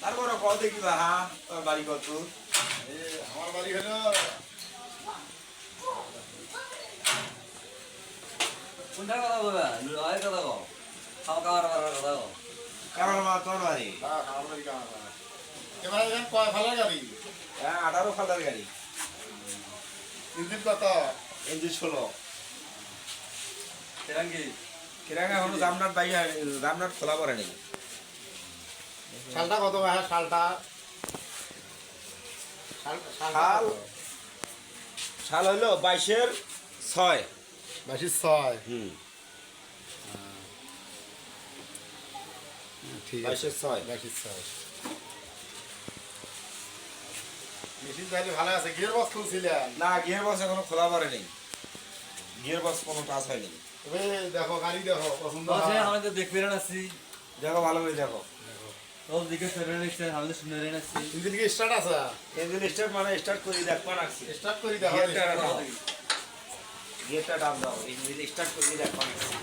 তারপরে কত দেখি হা। তোর বাড়ি কত এ আমার বাড়ি হলো কোনটার কথা বলবে? লয়ের কথা কও। খাওয়া খাওয়ার কথা কও। কারণ মা তোর বাড়ি। হ্যাঁ। এবার এখানে কয় ফালার গাড়ি? হ্যাঁ আঠারো ফালার গাড়ি। ইঞ্জিন কত? ইঞ্জিন ষোলো। কি কিরাঙ্গা এখনও জামনাট বাইয়া জামনাট খোলা পড়ে নেই শালটা কত ভাই? শালটা? শাল- শাল? হইল বাইশের ছয়। বাইশের ছয়। হুম। ঠিক আছে। ছয়। বাইশের ছয়। মেশিন চাইলে ভালো আছে গিয়ার বক্স খুলছিলেন? না গিয়ার বক্স এখনও খোলা পড়ে নেই। গিয়ার বক্স কোনো টাচ হয়নি। দেখো গাড়ি দেখো পছন্দ বলছে। আমি তো দেখতে পেরে আছি। দেখো ভালো করে দেখো। সব দিকে ফেরে নিচ্ছে আমি শুনে রেন আছি। ইঞ্জিন কি স্টার্ট আছে ইঞ্জিন স্টার্ট মানে স্টার্ট করে দেখবা রাখছি স্টার্ট করি দেখো গিয়ারটা দাও ডাব দাও ইঞ্জিন স্টার্ট করে দেখবা রাখছি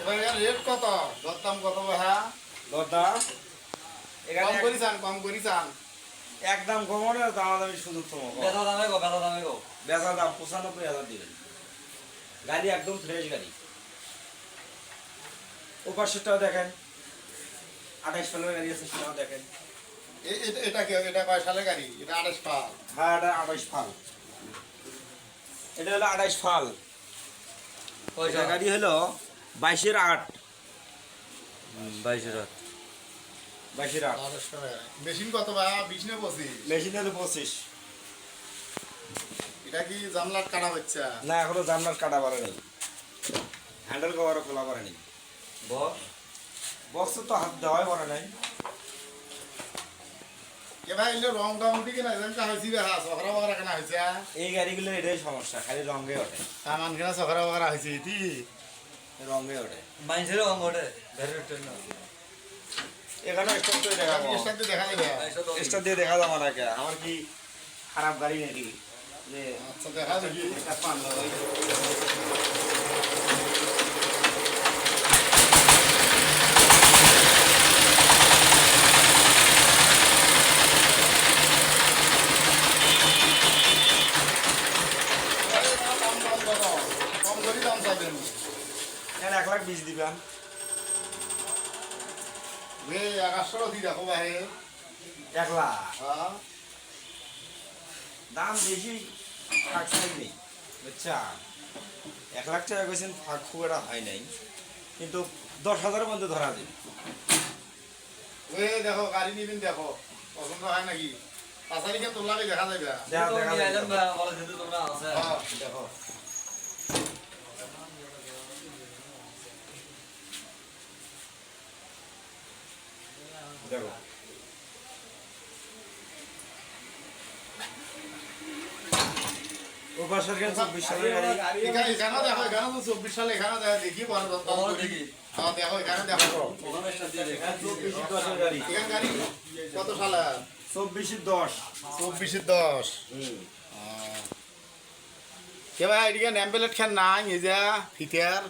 এবার এর রেট কত দরদাম কত হ্যাঁ? দরদা কম করি চান কম করি চান একদম কমো না দামাদামি শুধু তোমার বেতা দামে গো বেতা দামে গো। বেচার দাম পঁচানব্বই হাজার দিবেন। গাড়ি একদম ফ্রেশ গাড়ি। ও পাশেরটাও দেখেন। আঠাইশ সালের গাড়ি আছে সেটাও দেখেন। এটা- এটা কি এটা কয় সালের গাড়ি? এটা আঠাশ পা হ্যাঁ এটা ফাল এটা হলো আঠাইশ ফাল পয়সা গাড়ি হলো বাইশের আট। বাইশের আট মেশিন কত বা বিশ না পঁচিশ? মেশিন হলো পঁচিশ। এটা কি জামলাট কাটা হচ্ছে না এখনও জামনার কাটা পারে নেই। হ্যান্ডেল কভারও খোলা পারে নেই। বক্স? তো হাত দেওয়াই পারে নাই। হ্যাঁ বগরা কেনা হয়েছে এই গাড়িগুলো এটাই সমস্যা খালি রঙে ওঠে। সামান কেনা সখরা বগরা হয়েছে রঙে ওঠে। মাইন্সের রঙ ওঠে ভেরি রিটার্ন এখানে স্টপ দেখা দেখাবো স্টার্ট দেখা যাবে। স্টার দিয়ে। দেখা যাবে না কে আমার কি খারাপ গাড়ি নাকি? যে আচ্ছা দেখা দেখি এটা পান না ওই দাম দাম কত কম করি দাম চাইবেন এখানে এক লাখ বিশ দিবেন। এক লাখ। হ্যাঁ। দাম বেশি নেই বুঝছা? এক লাখ টাকা কইছেন ফাঁক খুব একটা হয় নাই। কিন্তু দশ হাজারের মধ্যে ধরা দিন ওই দেখো গাড়ি নিবেন দেখো পছন্দ হয় নাকি? পাঁচালি কেন তোলালে দেখা যাবে দেখা হ্যাঁ। দেখো। দেখো। ও পাশের কেন চব্বিশ সালের এখানে এখানে দেখো এখানে তো চব্বিশ সালে এখানে দেখো দেখি বড় বড় দেখি। হ্যাঁ দেখো এখানে দেখো। ওখানে একটা দিয়ে দেখে চব্বিশ দশের গাড়ি। এখানে গাড়ি কত সালে? চব্বিশ দশ। চব্বিশের দশ। হুম। কে ভাই এদিকে ন্যাম্পেলেট খান নাই ফিটার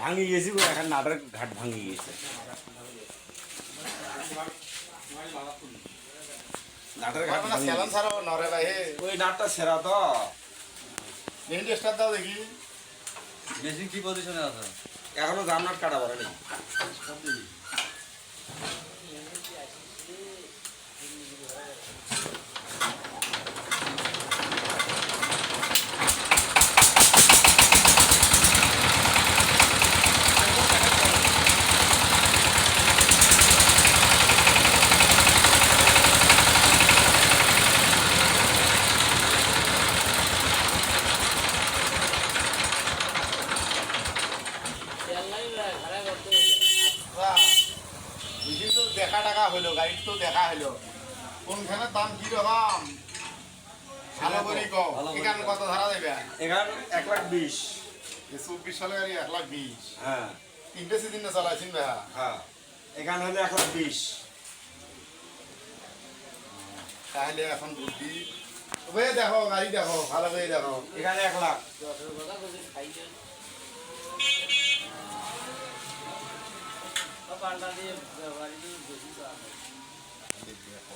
ভাঙি গেছি এখন নাটের ঘাট ভাঙি গেছে নাটের ঘাট ভাঙি স্যালান গেছে। ছাড়াও নরে ভাই হে ওই নাটটা সেরা তো। স্টার দাও দেখি। মেশিন কি পজিশনে আছে? এখনও জামনাট কাটা পারে নেই বাহ, মেশিন তো দেখা টাকা হইল গাড়ির তো দেখা হইল কোনখানে দাম কি রকম ভালো করে কও এখানে কত ধারা দেবে? এখান এক লাখ বিশ। চব্বিশ সালে গাড়ি এক লাখ বিশ। হ্যাঁ। তিনটে সিদিন চালাইছেন ভাইয়া হ্যাঁ। এখানে হলে এক লাখ বিশ। তাহলে এখন বুদ্ধি। দেখো গাড়ি দেখো ভালো করে দেখো। এখানে এক লাখ।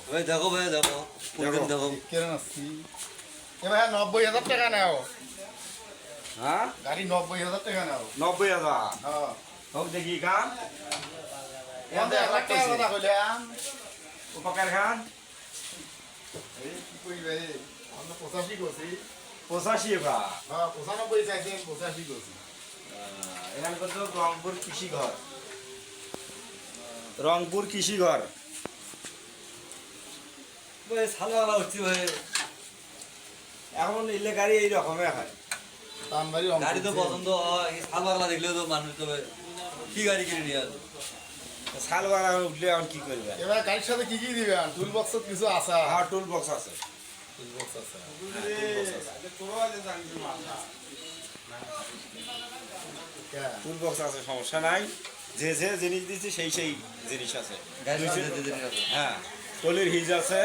ভাই দেখো ভাই দেখো। দেখো। কেন আসছি এ ভাইয়া নব্বই হাজার টাকা নাও। হ্যাঁ? গাড়ি নব্বই হাজার টাকা নাও। নব্বই হাজার? হ্যাঁ। হোক দেখি থেকে এক লাখ টাকা কথা কইলাম উপকার খান এই কি কইবে আমরা পঁচাশি করছি। পঁচাশি এবার? হ্যাঁ পঁচানব্বই পঁচাশি করছি। এখানে কত? রংপুর কৃষি ঘর রংপুর কৃষি ঘর ভাই সালো ভাই। এখন ইলে গাড়ি এই রকমের হয়। গাড়ি তো পছন্দ হয় সালো আলা দেখলে তো মানুষ তো ভাই কি গাড়ি কিনে নিয়ে আসবে? বাড়া উঠলে এখন কি করবে? এবার গাড়ির সাথে কি কি দিবেন টুল বক্স কিছু আছে। হ্যাঁ টুল বক্স আছে। টুল বক্স আছে। টুল বক্স আছে সমস্যা নাই। যে যে জিনিস দিচ্ছি সেই সেই জিনিস আছে। দুই হ্যাঁ টলির হিজ আছে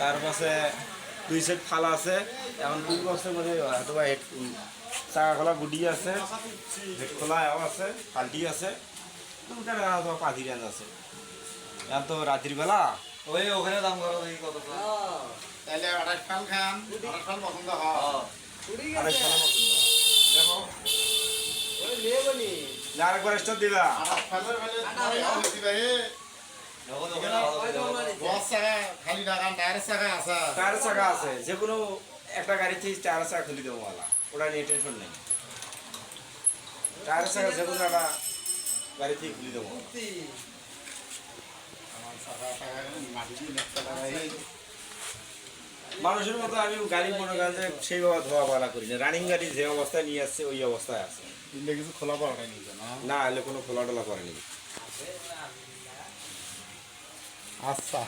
তার পাশে দুই সেট ফালা আছে। এখন টুল বক্সের মধ্যে হয়তো বা হেড চাকা খোলা গুডি আছে হেড খোলা এও আছে পাল্টি আছে হয়তো পাতি রেঞ্জ আছে। এখন তো রাত্রির বেলা। ওই ওখানে দাম করো দেখি কত তাহলে আঠাশ ফাল খান আঠাশ ফাল পছন্দ হয়। হ্যাঁ। আরেক পছন্দ দেখো আরেকবার স্টোর দিবা আঠাশ ফালের ফেলে তোমার হয়েছি ভাই দেখো তো ওখানে ভালো করে চাকা আছে। যে কোনো একটা চাকা খুলে দেবো মালা। ওটা নিয়ে টেনশন নেই। টায়ার চাকা যে কোনো একটা গাড়ি খুলে দেবো মানুষের মতো আমি গাড়ি মনে করেন যে সেইভাবে ধোয়া পালা করি না। রানিং গাড়ি যে অবস্থায় নিয়ে আসছে ওই অবস্থায় আছে। দিলে কিছু খোলা পড়াটাই নিছে না না এলে কোনো খোলা টোলা করেনি আচ্ছা।